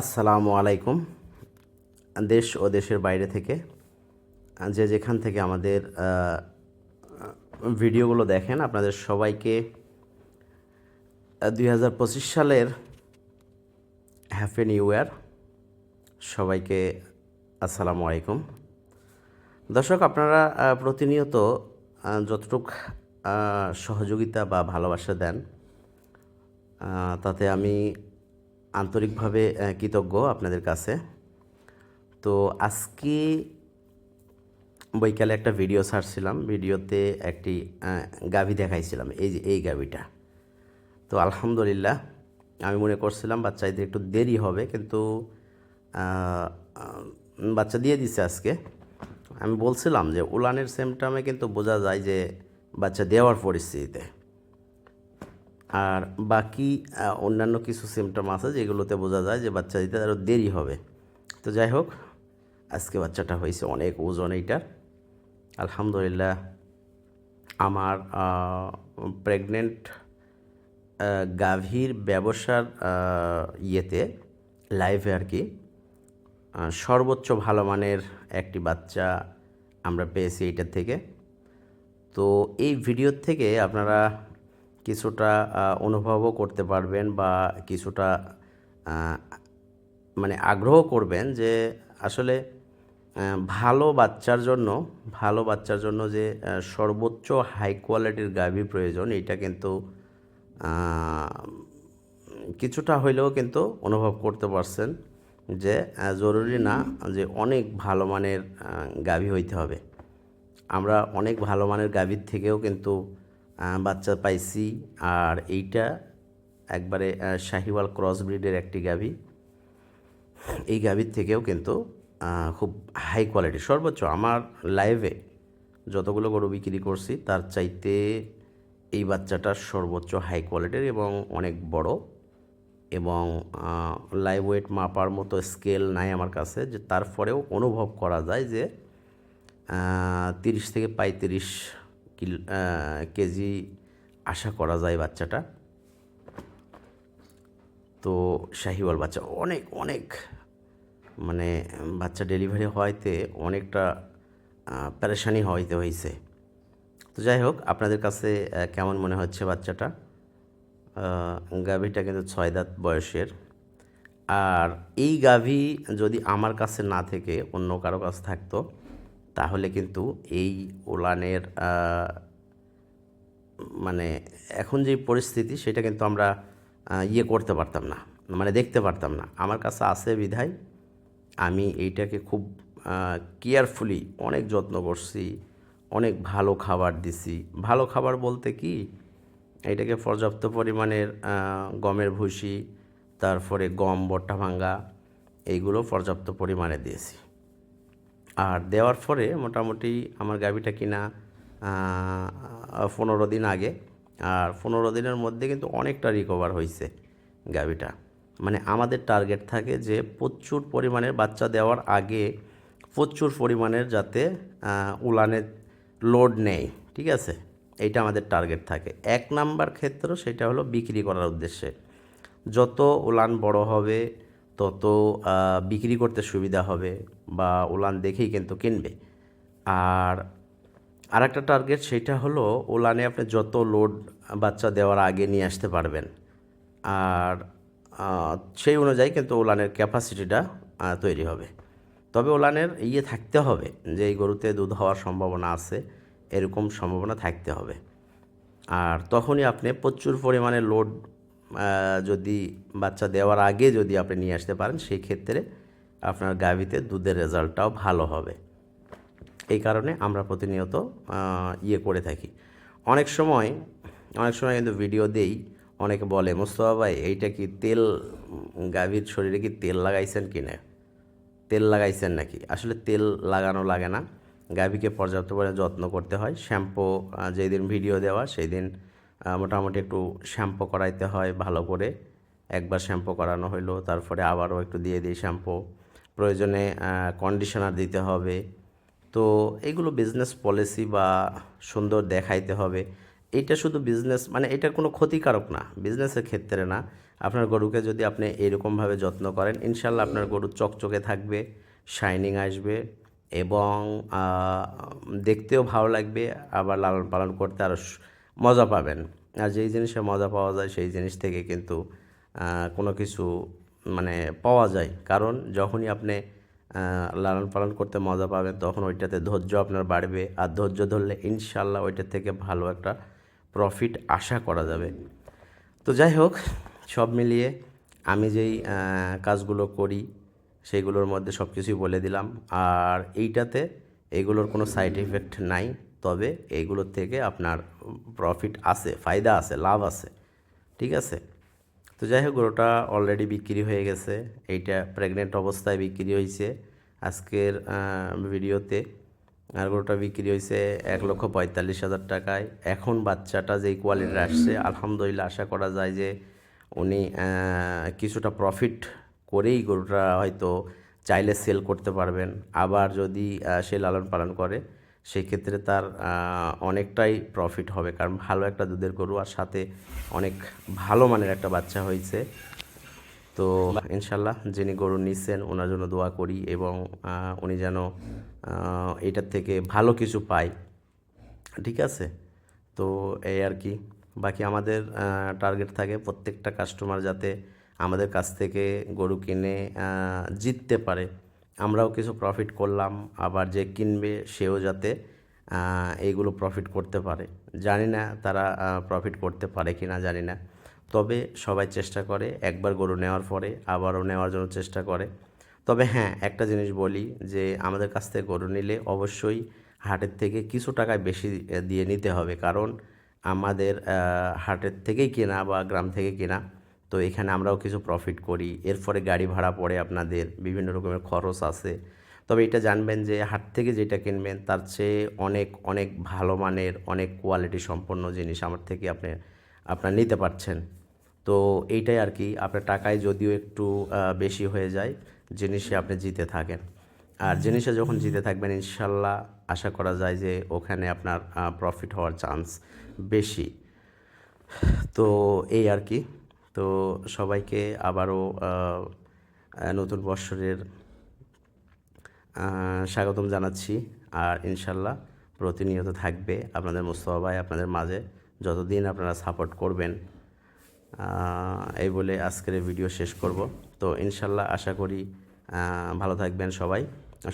আসসালামু আলাইকুম। দেশ ও দেশের বাইরে থেকে, যে যেখান থেকে আমাদের ভিডিওগুলো দেখেন, আপনাদের সবাইকে দুই হাজার পঁচিশ সালের হ্যাপি নিউ ইয়ার সবাইকে আসসালামু আলাইকুম। দর্শক, আপনারা প্রতিনিয়ত যতটুক সহযোগিতা বা ভালোবাসা দেন তাতে আমি আন্তরিকভাবে কৃতজ্ঞ আপনাদের কাছে। তো আজকে বৈকালে একটা ভিডিও ছাড়ছিলাম। ভিডিওতে একটি গাভি দেখাইছিলাম। এই যে, এই গাভিটা। তো আলহামদুলিল্লাহ, আমি মনে করছিলাম বাচ্চাদের একটু দেরি হবে, কিন্তু বাচ্চা দিয়ে দিছে আজকে। আমি বলছিলাম যে, উলানের সেমটামে কিন্তু বোঝা যায় যে, বাচ্চা দেওয়ার পরিস্থিতিতে। আর বাকি অন্যান্য কিছু সিমটম আছে যেগুলোতে বোঝা যায় যে বাচ্চা দিতে আরও দেরি হবে। তো যাই হোক, আজকে বাচ্চাটা হয়েছে অনেক ওজন এইটার আলহামদুলিল্লাহ, আমার প্রেগনেন্ট গাভীর ব্যবসার ইয়েতে লাইভে আর কি সর্বোচ্চ ভালো মানের একটি বাচ্চা আমরা পেয়েছি এইটার থেকে। তো এই ভিডিওর থেকে আপনারা কিছুটা অনুভবও করতে পারবেন বা কিছুটা মানে আগ্রহ করবেন যে আসলে ভালো বাচ্চার জন্য, ভালো বাচ্চার জন্য যে সর্বোচ্চ হাই কোয়ালিটির গাভী প্রয়োজন এটা কিন্তু কিছুটা হইলেও কিন্তু অনুভব করতে পারছেন যে জরুরি না যে অনেক ভালো মানের গাভী হইতে হবে। আমরা অনেক ভালো মানের গাভীর থেকেও কিন্তু বাচ্চা পাইছি। আর এইটা একবারে শাহিওয়াল ক্রস ব্রিডের একটি গাভী। এই গাভীর থেকেও কিন্তু খুব হাই কোয়ালিটি সর্বোচ্চ আমার লাইভে যতগুলো গরু বিক্রি করছি, তার চাইতে এই বাচ্চাটা সর্বোচ্চ হাই কোয়ালিটির এবং অনেক বড়। এবং লাইভ ওয়েট মাপার মতো স্কেল নাই আমার কাছে, যে তারপরেও অনুভব করা যায় যে তিরিশ থেকে পঁয়ত্রিশ কেজি আশা করা যায় বাচ্চাটা। তো শাহিওয়াল বাচ্চা অনেক অনেক মানে বাচ্চা ডেলিভারি হওয়াইতে অনেকটা আহ, পেরেশানি হওয়াইতে হয়েছে তো যাই হোক আপনাদের কাছে কেমন মনে হচ্ছে বাচ্চাটা? গাভীটা কিন্তু ছয় দাঁত বয়সের। আর এই গাভী যদি আমার কাছে না থেকে অন্য কারও কাছে থাকতো তাহলে কিন্তু এই উলানের মানে এখন যে পরিস্থিতি সেটা কিন্তু আমরা ইয়ে করতে পারতাম না মানে দেখতে পারতাম না। আমার কাছে আছে বিধায়, আমি এইটাকে খুব কেয়ারফুলি অনেক যত্ন করছি, অনেক ভালো খাবার দিছি। ভালো খাবার বলতে কি? এটাকে পর্যাপ্ত পরিমাণের গমের ভুসি, তারপরে গম বট্টা ভাঙ্গা, এইগুলো পর্যাপ্ত পরিমাণে দিয়েছি। আর দেওয়ার পরে মোটামুটি আমার গাভিটা কিনা পনেরো দিন আগে। আর পনেরো দিনের মধ্যে কিন্তু অনেকটা রিকভার হয়েছে গাভিটা। মানে আমাদের টার্গেট থাকে যে প্রচুর পরিমাণের বাচ্চা দেওয়ার আগে প্রচুর পরিমাণের যাতে উলানের লোড নেই ঠিক আছে? এইটা আমাদের টার্গেট থাকে। এক নাম্বার ক্ষেত্র সেটা হলো বিক্রি করার উদ্দেশ্যে। যত উলান বড় হবে তত বিক্রি করতে সুবিধা হবে বা উলান দেখেই কিন্তু কিনবে। আর আরেকটা টার্গেট সেটা হলো উলানে আপনি যত লোড বাচ্চা দেওয়ার আগে নিয়ে আসতে পারবেন। আর সেই অনুযায়ী কিন্তু উলানের ক্যাপাসিটিটা তৈরি হবে। তবে ওলানের ইয়ে থাকতে হবে যে, এই গরুতে দুধ হওয়ার সম্ভাবনা আছে, এরকম সম্ভাবনা থাকতে হবে। আর তখনই আপনি প্রচুর পরিমাণে লোড যদি বাচ্চা দেওয়ার আগে যদি আপনি নিয়ে আসতে পারেন, সেই ক্ষেত্রে আপনার গাভীতে দুধের রেজাল্টটাও ভালো হবে। এই কারণে আমরা প্রতিনিয়ত ইয়ে করে থাকি। অনেক সময় অনেক সময় কিন্তু ভিডিও দেই, অনেকে বলে, মোস্তফা ভাই, এইটা কি তেল, গাভীর শরীরে কি তেল লাগাইছেন কি না? তেল লাগাইছেন নাকি? আসলে তেল লাগানো লাগে না। গাভীকে পর্যাপ্ত পরিমাণে যত্ন করতে হয়। শ্যাম্পু যেই দিন ভিডিও দেওয়া সেই দিন মোটামুটি একটু শ্যাম্পু করাইতে হয় ভালো করে। একবার শ্যাম্পু করানো হইল, তারপরে আবারও একটু দিয়ে দিই শ্যাম্পু। প্রয়োজনে কন্ডিশনার দিতে হবে। তো এগুলো বিজনেস পলিসি বা সুন্দর দেখাইতে হবে। এটা শুধু বিজনেস মানে এটা কোনো ক্ষতিকারক না বিজনেসের ক্ষেত্রে না। আপনার গরুকে যদি আপনি এরকমভাবে যত্ন করেন, ইনশাল্লাহ আপনার গরু চকচকে থাকবে শাইনিং আসবে এবং দেখতেও ভালো লাগবে। আবার লালন পালন করতে আরও মজা পাবেন। আর যেই জিনিসে মজা পাওয়া যায়, সেই জিনিস থেকে কিন্তু কোনো কিছু মানে পাওয়া যায়। কারণ যখনই আপনি লালন পালন করতে মজা পাবেন, তখন ওইটাতে ধৈর্য আপনার বাড়বে। আর ধৈর্য ধরলে ইনশাল্লাহ ওইটার থেকে ভালো একটা প্রফিট আশা করা যাবে। তো যাই হোক, সব মিলিয়ে আমি যেই কাজগুলো করি, সেইগুলোর মধ্যে সব কিছুই বলে দিলাম। আর এইটাতে এগুলোর কোনো সাইড এফেক্ট নাই। তবে এইগুলোর থেকে আপনার প্রফিট আছে, ফায়দা আছে, লাভ আছে। ঠিক আছে? তো যাই হোক, গরুটা অলরেডি বিক্রি হয়ে গেছে। এইটা প্রেগনেন্ট অবস্থায় বিক্রি হয়েছে আজকের ভিডিওতে আর গরুটা বিক্রি হয়েছে এক লক্ষ পঁয়তাল্লিশ হাজার টাকায়। এখন বাচ্চাটা যেই কোয়ালিটির আসছে, আলহামদুলিল্লাহ আশা করা যায় যে উনি কিছুটা প্রফিট করেই গরুটা হয়তো চাইলে সেল করতে পারবেন। আবার যদি সে লালন পালন করে সেক্ষেত্রে তার অনেকটাই প্রফিট হবে। কারণ ভালো একটা দুধের গরু আর সাথে অনেক ভালো মানের একটা বাচ্চা হয়েছে। তো ইনশাল্লাহ যিনি গরু নিচ্ছেন ওনার জন্য দোয়া করি এবং উনি যেন এটার থেকে ভালো কিছু পায়। ঠিক আছে? তো এই আর কি। বাকি আমাদের টার্গেট থাকে প্রত্যেকটা কাস্টমার যাতে আমাদের কাছ থেকে গরু কিনে জিততে পারে। আমরাও কিছু প্রফিট করলাম, আবার যে কিনবে সেও যাতে এইগুলো প্রফিট করতে পারে। জানি না তারা প্রফিট করতে পারে কি না জানি না। তবে সবাই চেষ্টা করে, একবার গরু নেওয়ার পরে আবারও নেওয়ার জন্য চেষ্টা করে। তবে হ্যাঁ একটা জিনিস বলি যে, আমাদের কাছ থেকে গরু নিলে অবশ্যই হাটের থেকে কিছু টাকায় বেশি দিয়ে নিতে হবে। কারণ আমাদের হাটের থেকেই কেনা বা গ্রাম থেকে কেনা তো এখানে আমরাও কিছু প্রফিট করি। এরপরে গাড়ি ভাড়া পড়ে আপনাদের, বিভিন্ন রকমের খরচ আছে। তবে এটা জানবেন যে হাট থেকে যেটা কিনবেন, তার চেয়ে অনেক অনেক ভালো মানের, অনেক কোয়ালিটি সম্পন্ন জিনিস আমার থেকে আপনি, আপনার নিতে পারছেন। তো এইটাই আর কি, আপনার টাকায় যদিও একটু বেশি হয়ে যায়, জিনিসে আপনি জিতে থাকেন। আর জিনিসে যখন জিতে থাকবেন, ইনশাল্লাহ আশা করা যায় যে ওখানে আপনার প্রফিট হওয়ার চান্স বেশি। তো এই আর কি। তো সবাইকে আবারও নতুন বৎসরের স্বাগতম জানাচ্ছি। আর ইনশাল্লাহ প্রতিনিয়ত থাকবে আপনাদের মুস্তফা আপনাদের মাঝে যতদিন আপনারা সাপোর্ট করবেন। এই বলে আজকের ভিডিও শেষ করব। তো ইনশাল্লাহ আশা করি ভালো থাকবেন সবাই,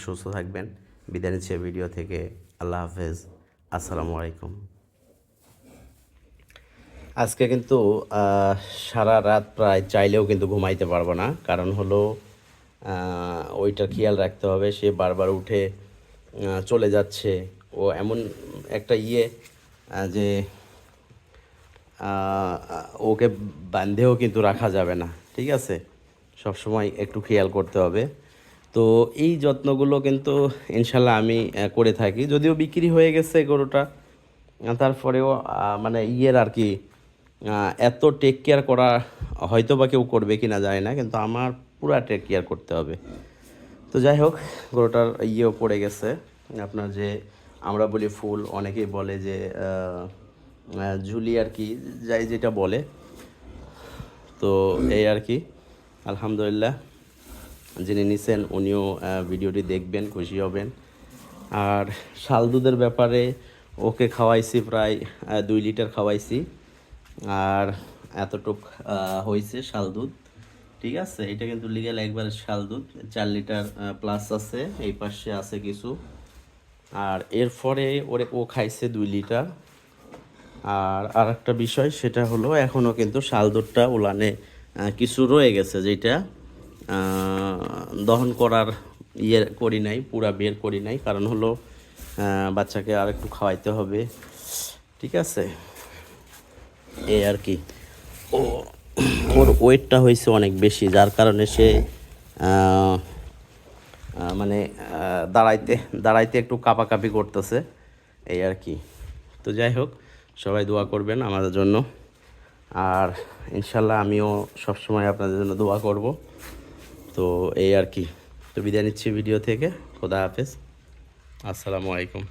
সুস্থ থাকবেন। বিদায় নিচ্ছে ভিডিও থেকে। আল্লাহ হাফেজ। আসসালামু আলাইকুম। আজকে কিন্তু সারা রাত প্রায় চাইলেও কিন্তু ঘুমাইতে পারব না। কারণ হলো আহ, ওইটার খেয়াল রাখতে হবে সে বারবার উঠে চলে যাচ্ছে। ও এমন একটা ইয়ে যে ওকে বান্ধেও কিন্তু রাখা যাবে না ঠিক আছে? সব সময় একটু খেয়াল করতে হবে। তো এই যত্নগুলো কিন্তু ইনশাল্লাহ আমি করে থাকি। যদিও বিক্রি হয়ে গেছে গরুটা তারপরেও মানে ইয়ের আর কি এত টেক কেয়ার করা হয়তো বা কেউ করবে কি না জানি না, কিন্তু আমার পুরা টেক কেয়ার করতে হবে। তো যাই হোক, গরুটার ইয়েও পড়ে গেছে। আপনার যে আমরা বলি ফুল, অনেকেই বলে যে ঝুলি আর কি, যাই যেটা বলে। তো এই আর কি, আলহামদুলিল্লাহ। যিনি নিছেন, উনিও ভিডিওটি দেখবেন, খুশি হবেন। আর শাল দুধের ব্যাপারে ওকে খাওয়াইছি প্রায় দুই লিটার খাওয়াইছি। আর এতটুক হয়েছে শাল দুধ। ঠিক আছে? এটা কিন্তু লিগেল একবার শাল দুধ। চার লিটার প্লাস আছে, এই পাশে আছে কিছু। আর এরপরে ওরে, ও খাইছে দুই লিটার। আর আর একটা বিষয়, সেটা হলো এখনও কিন্তু শাল দুধটা উলানে কিছু রয়ে গেছে যেটা দহন করার ইয়ে করি নাই, পুরা বের করি নাই। কারণ হলো বাচ্চাকে আর একটু খাওয়াইতে হবে। ঠিক আছে? এই আর কি। ও, ওর ওয়েটটা হয়েছে অনেক বেশি, যার কারণে সে মানে দাঁড়াইতে দাঁড়াইতে একটু কাপাকাপি করতেছে। এই আর কি। তো যাই হোক, সবাই দোয়া করবেন আমাদের জন্য। আর ইনশাল্লাহ আমিও সবসময় আপনাদের জন্য দোয়া করব। তো এই আর কি। তো বিদায় নিচ্ছি ভিডিও থেকে। খোদা হাফেজ। আসসালামু আলাইকুম।